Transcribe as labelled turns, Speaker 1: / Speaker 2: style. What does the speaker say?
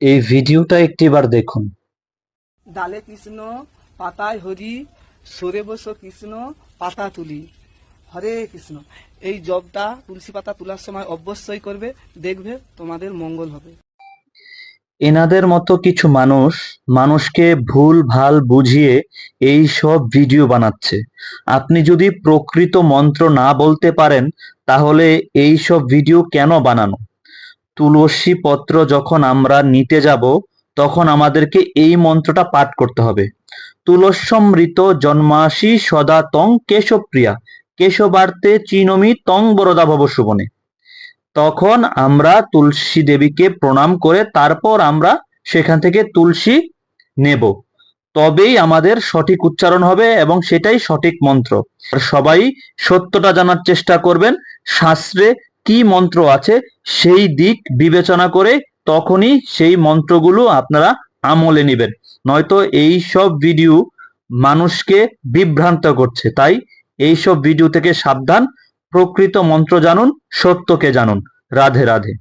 Speaker 1: এই ভিডিওটা একটিবার দেখুন।
Speaker 2: ডালে কৃষ্ণ পাতায় হরি সরে বস কৃষ্ণ পাতা তুলি। হরে কৃষ্ণ। এই জবটা তুলসী পাতা তোলার সময় অবশ্যই করবে দেখবে তোমাদের মঙ্গল হবে।
Speaker 1: এনাদের মতো কিছু মানুষ মানুষকে ভুল ভালো বুঝিয়ে এই সব ভিডিও বানাচ্ছে। আপনি যদি প্রকৃত মন্ত্র না বলতে পারেন তাহলে এই সব ভিডিও কেন বানানো? তুলসী পত্র যখন আমরা নিতে যাব, তখন আমাদেরকে এই মন্ত্রটা পাঠ করতে হবে। তুলস্যমৃত জন্মাসি সদা তং কেশবপ্রিয়া কেশবার্তে চিনমি তং বরদা ভব সুবনে। তখন আমরা তুলসী দেবীকে প্রণাম করে তারপর আমরা সেখান থেকে তুলসী নেব। তবেই আমাদের সঠিক উচ্চারণ হবে এবং সেটাই সঠিক মন্ত্র। সবাই সত্যটা জানার চেষ্টা করবেন, শাস্ত্রে কি মন্ত্র আছে সেই দিক বিবেচনা করে তখনই সেই মন্ত্রগুলো আপনারা আমলে নেবেন। নয়তো এই সব ভিডিও মানুষকে বিভ্রান্ত করছে। তাই এই সব ভিডিও থেকে সাবধান, প্রকৃত মন্ত্র জানুন, সত্যকে জানুন। রাধে রাধে।